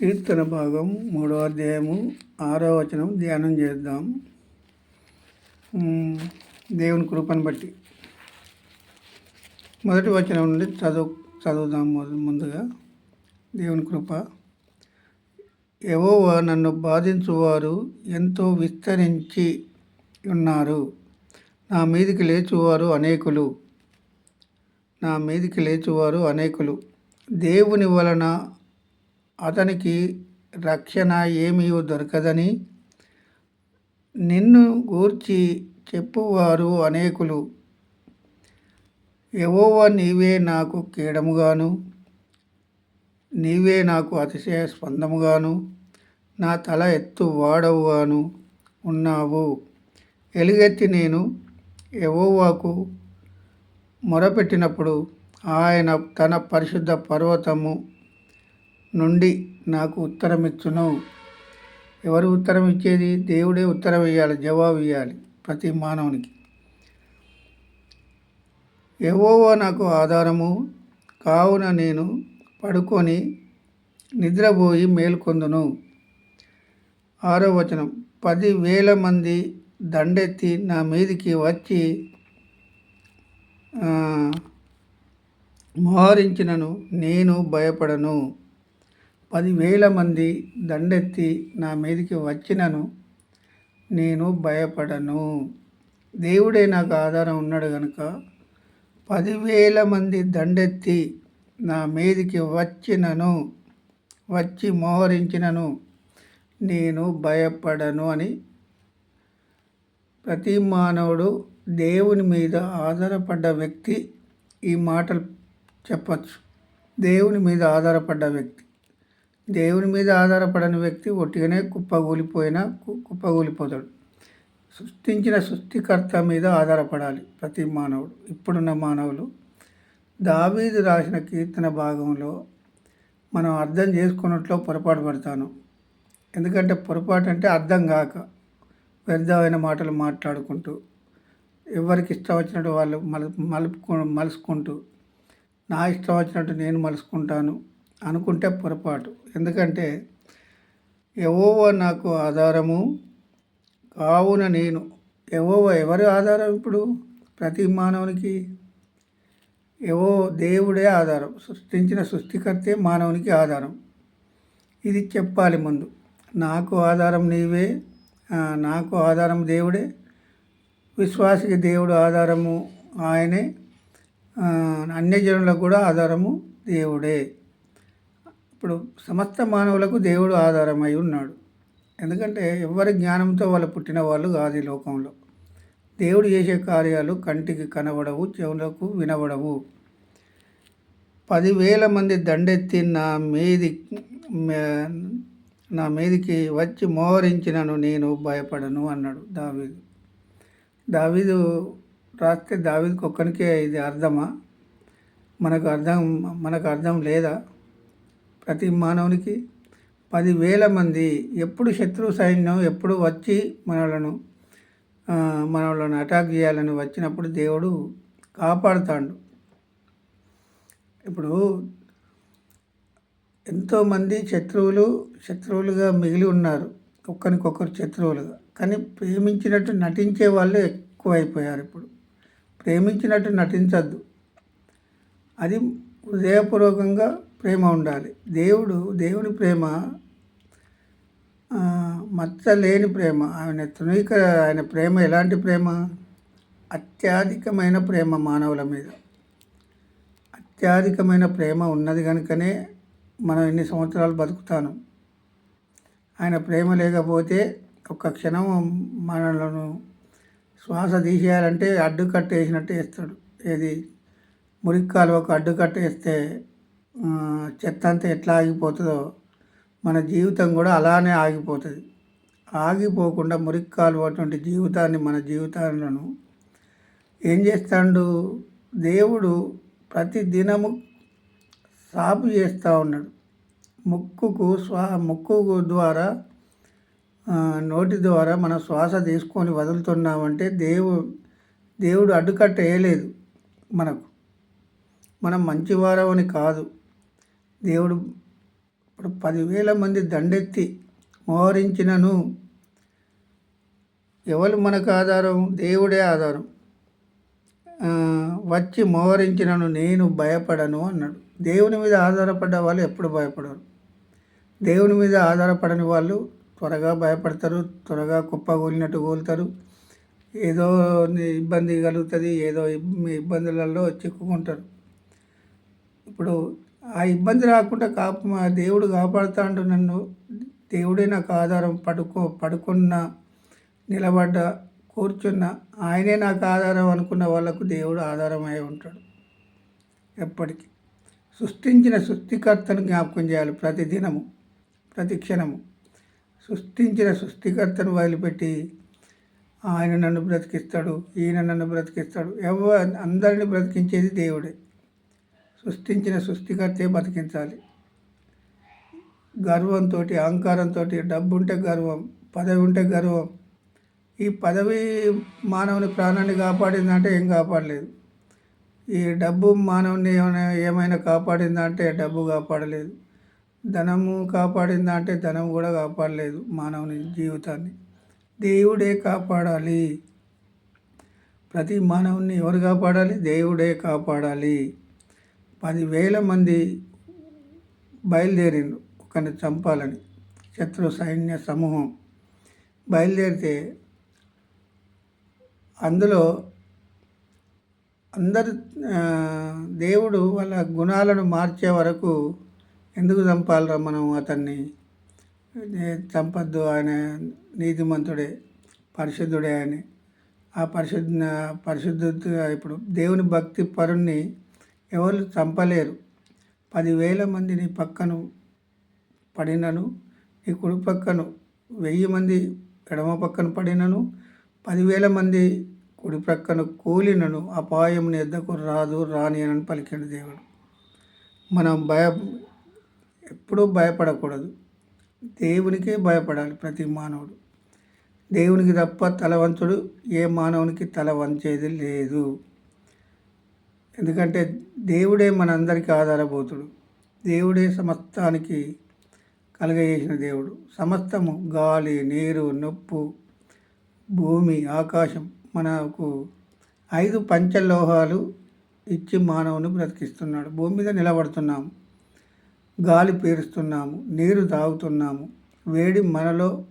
కీర్తన భాగం మూడవ అధ్యాయము ఆరో వచనం ధ్యానం చేద్దాం. దేవుని కృపను బట్టి. మొదటి వచనం నుండి చదువు చదువుదాం ముందుగా. దేవుని కృప. ఎవోవా నన్ను బాధించువారు ఎంతో విస్తరించి ఉన్నారు. నా మీదికి లేచువారు అనేకులు. నా మీదికి లేచువారు అనేకులు. దేవుని వలన అతనికి రక్షణ ఏమీ దొరకదని నిన్ను గూర్చి చెప్పువారు అనేకులు. ఎవోవా నీవే నాకు కీడముగాను నీవే నాకు అతిశయ స్పందముగాను నా తల ఎత్తు వాడవుగాను ఉన్నావు. ఎలుగెత్తి నేను ఎవోవాకు మొరపెట్టినప్పుడు ఆయన తన పరిశుద్ధ పర్వతము నుండి నాకు ఉత్తరమిచ్చును. ఎవరు ఉత్తరం ఇచ్చేది దేవుడే ఉత్తరం ఇవ్వాలి జవాబు ఇవ్వాలి ప్రతి మానవునికి. ఎవోవో నాకు ఆధారము కావున నేను పడుకొని నిద్రపోయి మేల్కొందును. ఆరో వచనం. పదివేల మంది దండెత్తి నా మీదికి వచ్చి మోహరించినను నేను భయపడను. పదివేల మంది దండెత్తి నా మీదికి వచ్చినను నేను భయపడను. దేవుడే నాకు ఆధారం ఉన్నాడు కనుక పదివేల మంది దండెత్తి నా మీదికి వచ్చినను వచ్చి మోహరించినను నేను భయపడను అని ప్రతి మానవుడు దేవుని మీద ఆధారపడ్డ వ్యక్తి ఈ మాటలు చెప్పచ్చు. దేవుని మీద ఆధారపడ్డ వ్యక్తి. దేవుని మీద ఆధారపడని వ్యక్తి ఒట్టిగానే కుప్పగూలిపోయినా కు- కుప్పగూలిపోతాడు. సృష్టించిన సృష్టికర్త మీద ఆధారపడాలి ప్రతి మానవుడు. ఇప్పుడున్న మానవులు దావీదు రాసిన కీర్తన భాగంలో మనం అర్థం చేసుకున్నట్లో పొరపాటు పడతాను. ఎందుకంటే పొరపాటు అంటే అర్థం కాక వ్యర్థమైన మాటలు మాట్లాడుకుంటూ ఎవరికి ఇష్టం వచ్చినట్టు వాళ్ళు మల మలుపుకు మలుసుకుంటూ నా ఇష్టం వచ్చినట్టు నేను మలుసుకుంటాను అనుకుంటే పొరపాటు. ఎందుకంటే ఎవోవ నాకు ఆధారము కావున నేను ఎవోవ ఎవరి ఆధారం ఇప్పుడు? ప్రతి మానవునికి. ఏవో దేవుడే ఆధారం. సృష్టించిన సృష్టికర్తే మానవునికి ఆధారం. ఇది చెప్పాలి ముందు. నాకు ఆధారం నీవే నాకు ఆధారం దేవుడే. విశ్వాసికి దేవుడు ఆధారము ఆయనే. అన్యజనులకు కూడా ఆధారము దేవుడే. ఇప్పుడు సమస్త మానవులకు దేవుడు ఆధారమై ఉన్నాడు. ఎందుకంటే ఎవరి జ్ఞానంతో వాళ్ళు పుట్టిన వాళ్ళు కాదు ఈ లోకంలో. దేవుడు చేసే కార్యాలు కంటికి కనబడవు చెవులకు వినబడవు. పదివేల మంది దండెత్తి నా మీది నా మీదికి వచ్చి మోహరించినను నేను భయపడను అన్నాడు దావీదు. దావీదు రాస్తే దావీదుకి ఒక్కనికే ఇది అర్థమా? మనకు అర్థం మనకు అర్థం లేదా? ప్రతి మానవునికి పదివేల మంది ఎప్పుడు శత్రు సైన్యం ఎప్పుడు వచ్చి మనలను మనలను అటాక్ చేయాలని వచ్చినప్పుడు దేవుడు కాపాడుతాడు. ఇప్పుడు ఎంతోమంది శత్రువులు శత్రువులుగా మిగిలి ఉన్నారు. ఒక్కరికొకరు శత్రువులుగా. కానీ ప్రేమించినట్టు నటించే వాళ్ళు ఎక్కువైపోయారు ఇప్పుడు. ప్రేమించినట్టు నటించద్దు. అది హృదయపూర్వకంగా ప్రేమ ఉండాలి. దేవుడు దేవుని ప్రేమ మచ్చలేని ప్రేమ ఆయన తృణీక ఆయన ప్రేమ ఎలాంటి ప్రేమ? అత్యధికమైన ప్రేమ మానవుల మీద. అత్యధికమైన ప్రేమ ఉన్నది కనుకనే మనం ఎన్ని సంవత్సరాలు బతుకుతాను? ఆయన ప్రేమ లేకపోతే ఒక్క క్షణం మనలను శ్వాస తీసేయాలంటే అడ్డు కట్టేసినట్టు వేస్తాడు ఏది? మురికి కాలువకు అడ్డుకట్ట వేస్తే చెత్త అంతా ఎట్లా ఆగిపోతుందో మన జీవితం కూడా అలానే ఆగిపోతుంది. ఆగిపోకుండా మురికి కాలువ అటువంటి జీవితాన్ని మన జీవితాలను ఏం చేస్తాడు? దేవుడు ప్రతి దినము సాపు చేస్తూ ఉన్నాడు. ముక్కుకు శ్వా ముక్కు ద్వారా నోటి ద్వారా మనం శ్వాస తీసుకొని వదులుతున్నామంటే దేవు దేవుడు అడ్డుకట్ట వేయలేదు మనకు. మనం మంచివారమని కాదు. దేవుడు ఇప్పుడు పదివేల మంది దండెత్తి మోహరించినను ఎవరు మనకు ఆధారం? దేవుడే ఆధారం. వచ్చి మోహరించినను నేను భయపడను అన్నాడు. దేవుని మీద ఆధారపడ్డ వాళ్ళు ఎప్పుడు భయపడరు. దేవుని మీద ఆధారపడని వాళ్ళు త్వరగా భయపడతారు త్వరగా కుప్పగూలినట్టు కూలుతారు ఏదో ఇబ్బంది కలుగుతుంది ఏదో ఇబ్బందులలో చిక్కుకుంటారు. ఇప్పుడు ఆ ఇబ్బంది రాకుండా కాపు మా దేవుడు కాపాడుతాండు నన్ను. దేవుడే నాకు ఆధారం పడుకో పడుకున్న నిలబడ్డ కూర్చున్న ఆయనే నాకు ఆధారం అనుకున్న వాళ్ళకు దేవుడు ఆధారమై ఉంటాడు. ఎప్పటికీ. సృష్టించిన సృష్టికర్తను జ్ఞాపకం చేయాలి ప్రతి దినము ప్రతి క్షణము. సృష్టించిన సృష్టికర్తను వదిలిపెట్టి ఆయన నన్ను బ్రతికిస్తాడు ఈయన నన్ను బ్రతికిస్తాడు. ఎవ అందరిని బ్రతికించేది దేవుడే. సృష్టించిన సృష్టికర్తే బతికించాలి. గర్వంతో అహంకారంతో డబ్బు ఉంటే గర్వం పదవి ఉంటే గర్వం. ఈ పదవి మానవుని ప్రాణాన్ని కాపాడిందంటే ఏం కాపాడలేదు. ఈ డబ్బు మానవుని ఏమైనా ఏమైనా కాపాడిందంటే డబ్బు కాపాడలేదు. ధనము కాపాడిందంటే ధనం కూడా కాపాడలేదు మానవుని జీవితాన్ని. దేవుడే కాపాడాలి. ప్రతి మానవుని ఎవరు కాపాడాలి? దేవుడే కాపాడాలి. పదివేల మంది బయలుదేరిండు ఒకరిని చంపాలని. శత్రు సైన్య సమూహం బయలుదేరితే అందులో అందరు దేవుడు వాళ్ళ గుణాలను మార్చే వరకు ఎందుకు చంపాలరా మనం అతన్ని? చంపద్దు ఆయన నీతిమంతుడే పరిశుద్ధుడే అని. ఆ పరిశుద్ధ పరిశుద్ధ ఇప్పుడు దేవుని భక్తి పరుణ్ణి ఎవరు చంపలేరు. పదివేల మంది నీ పక్కను పడినను నీ కుడి పక్కను వెయ్యి మంది ఎడమ పక్కన పడినను పదివేల మంది కుడి ప్రక్కన కూలినను అపాయం నీ ఎద్దకు రాదు రాని అని పలికాడు దేవుడు. మనం భయ ఎప్పుడూ భయపడకూడదు. దేవునికే భయపడాలి ప్రతి మానవుడు. దేవునికి తప్ప తలవంతుడు ఏ మానవునికి తల వంచేది లేదు. ఎందుకంటే దేవుడే మనందరికీ ఆధారభూతుడు. దేవుడే సమస్తానికి కలగజేసిన దేవుడు. సమస్తము గాలి నీరు నొప్పు భూమి ఆకాశం మనకు ఐదు పంచలోహాలు ఇచ్చి మానవుని బ్రతికిస్తున్నాడు. భూమి మీద నిలబడుతున్నాము గాలి పీరుస్తున్నాము. నీరు తాగుతున్నాము. వేడి మనలో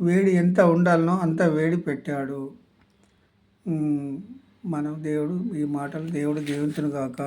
వేడి ఎంత ఉండాలనో అంత వేడి పెట్టాడు. మనం దేవుడు ఈ మాటలు దేవుడు దీవించును గాక